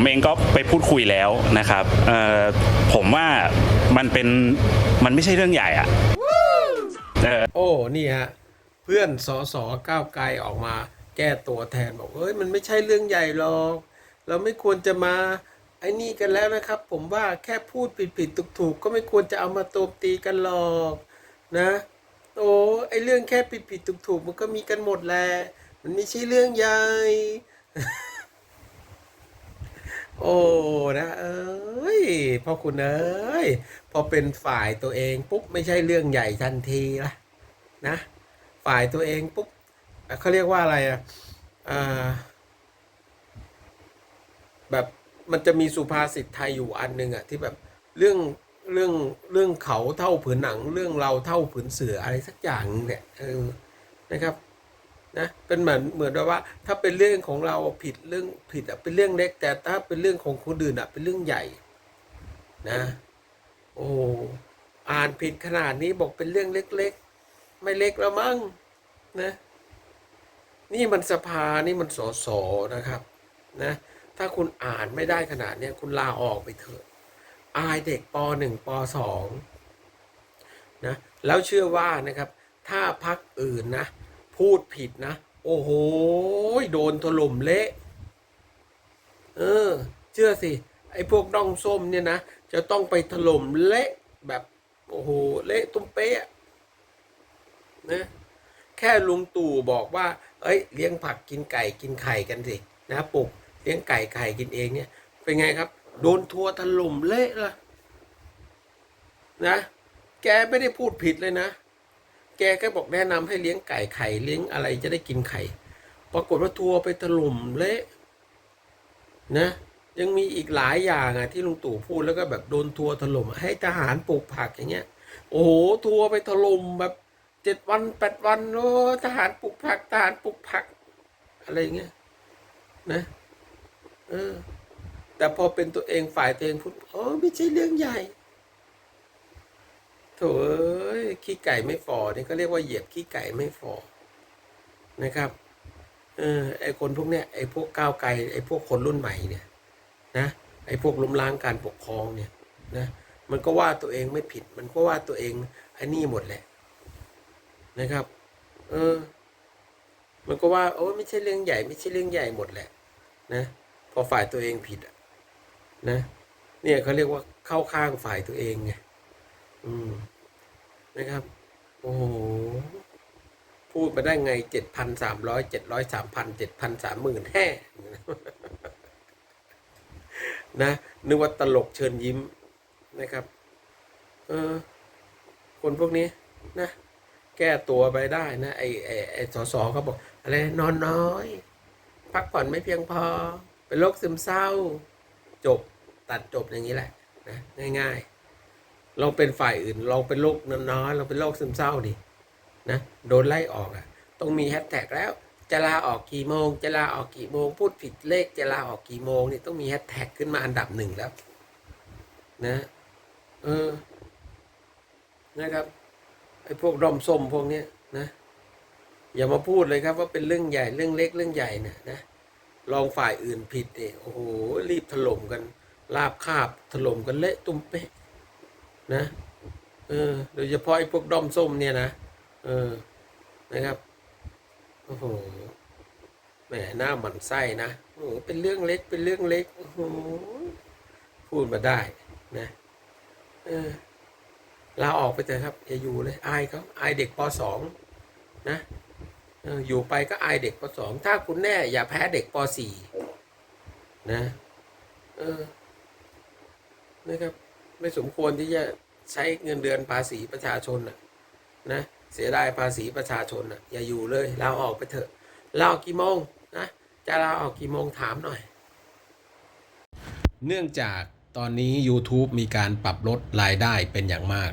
ผมเองก็ไปพูดคุยแล้วนะครับเอ่อผมว่ามันเป็นมันไม่ใช่เรื่องใหญ่อะเออโอ้นี่ฮะเพื่อนสอสอก้าวไกลออกมา แก้ตัวแทนบอกเฮ้ยมันไม่ใช่เรื่องใหญ่หรอกเราไม่ควรจะมาไอ้นี่กันแล้วนะครับ ผมว่าแค่พูดผิดๆถูกๆ ก็ไม่ควรจะเอามาโตมตีกันหรอกนะโอ้ไอเรื่องแค่ผิดๆถูกๆมันก็มีกันหมดแหละมันไม่ใช่เรื่องใหญ่ โอ้นะเอ้ยพ่อคุณเอ้ยพอเป็นฝ่ายตัวเองปุ๊บไม่ใช่เรื่องใหญ่ทันทีละนะ ฝ่ายตัวเองปุ๊บเขาเรียกว่าอะไรอะอ่าแบบมันจะมีสุภาษิตไทยอยู่อันหนึ่งอะที่แบบเรื่องเรื่องเรื่องเขาเท่าผืนหนัง เรื่องเราเท่าผืนเสืออะไรสักอย่างเนี่ยนะครับ นะเป็นเหมือนเหมือนแบบว่า ถ้าเป็นเรื่องของเราผิดเรื่องผิดอะเป็นเรื่องเล็ก แต่ถ้าเป็นเรื่องของคนอื่นอะเป็นเรื่องใหญ่ นะ โอ้อ่านผิดขนาดนี้บอกเป็นเรื่องเล็ก ๆ ไม่เล็กแล้วมั้งนะ นี่มันสภานี่มันสสนะครับ นะ ถ้าคุณอ่านไม่ได้ขนาดเนี้ยคุณลาออกไปเถอะ อายเด็กปหนึ่งปสองนะแล้วเชื่อว่านะครับ ถ้าพักอื่นนะ พูดผิดนะ โอ้โห โดนถล่มเละ เออ เชื่อสิ ไอ้พวกด้องส้มเนี่ยนะ จะต้องไปถล่มเละแบบ โอ้โห เละตุ้มเป๊ะนะแค่ลุงตู่บอกว่า เอ้ย เลี้ยงผักกินไก่กินไข่กันสิ นะปลูกเลี้ยงไก่ไข่กินเองเนี่ย เป็นไงครับ โดนทัวถล่มเละละนะ แกไม่ได้พูดผิดเลยนะ แกก็บอกแนะนำให้เลี้ยงไก่ไข่เลี้ยงอะไรจะได้กินไข่ ปรากฏว่าทัวร์ไปถล่มเละนะ ยังมีอีกหลายอย่างอะที่ลุงตู่พูดแล้วก็แบบโดนทัวร์ถล่มให้ทหารปลูกผักอย่างเงี้ย โอ้โหทัวร์ไปถล่มแบบเจ็ดวันแปดวันโอ้ทหารปลูกผักทหารปลูกผัก อะไรเงี้ยนะเออแต่พอเป็นตัวเองฝ่ายตัวเองพูดโอ้ไม่ใช่เรื่องใหญ่ โถเอ้ยขี้ไก่ไม่ฟอนี่ก็เรียกว่าเหยียบขี้ไก่ไม่ฟอนะครับ เออไอคนพวกเนี้ยไอพวกก้าวไกลไอพวกคนรุ่นใหม่เนี่ยนะไอพวกล้มล้างการปกครองเนี่ยนะมันก็ว่าตัวเองไม่ผิด มันก็ว่าตัวเองไอ้นี่หมดแหละนะครับ เออ มันก็ว่าโอ้ไม่ใช่เรื่องใหญ่ ไม่ใช่เรื่องใหญ่หมดแหละ นะพอฝ่ายตัวเองผิดอะนะ เนี่ยเขาเรียกว่าเข้าข้างฝ่ายตัวเองไง อืมนะครับ โอ้โห พูดมาได้ไงเจ็ดพันสามร้อยเจ็ดร้อยสามพันเจ็ดพันสามหมื่นแห่นะนึกว่าตลกเชิญยิ้มนะครับ เออ คนพวกนี้นะแก้ตัวไปได้นะไอไอไอสอสอเขาบอก อะไรนอนน้อย พักผ่อนไม่เพียงพอ เป็นโรคซึมเศร้า จบตัดจบอย่างนี้แหละนะง่าย ๆ เราเป็นฝ่ายอื่น เราเป็นโรคน้อยเราเป็นโรคซึมเศร้าดินะโดนไล่ออกอะต้องมีแฮชแท็กแล้ว จะลาออกกี่โมง จะลาออกกี่โมง พูดผิดเลขจะลาออกกี่โมงนี่ต้องมีแฮชแท็กขึ้นมาอันดับหนึ่งแล้วนะเออนะครับไอ้พวกดอมส้มพวกเนี้ยนะ อย่ามาพูดเลยครับว่าเป็นเรื่องใหญ่เรื่องเล็กเรื่องใหญ่เนี่ยนะลองฝ่ายอื่นผิดเนี่ยโอ้โหรีบถล่มกันลาบคาบถล่มกันเละตุ้มเป๊ะ นะเออโดยเฉพาะไอ้พวกด้อมส้มเนี่ยนะเออนะครับโอ้โหแหมหน้าหมันไส้นะโอ้เป็นเรื่องเล็กเป็นเรื่องเล็กโอ้โหพูดมาได้นะเออลาออกไปเถอะครับอย่าอยู่เลยอายเขาอายเด็กปสองนะเอออยู่ไปก็อายเด็กปสองถ้าคุณแน่อย่าแพ้เด็กปสี่นะเออนะครับ ไม่สมควรที่จะใช้เงินเดือนภาษีประชาชนนะนะเสียดายภาษีประชาชนนะอย่าอยู่เลยลาออกไปเถอะลาออกกี่โมงนะจะลาออกกี่โมงถามหน่อย เนื่องจากตอนนี้ YouTube มีการปรับลดรายได้เป็นอย่างมาก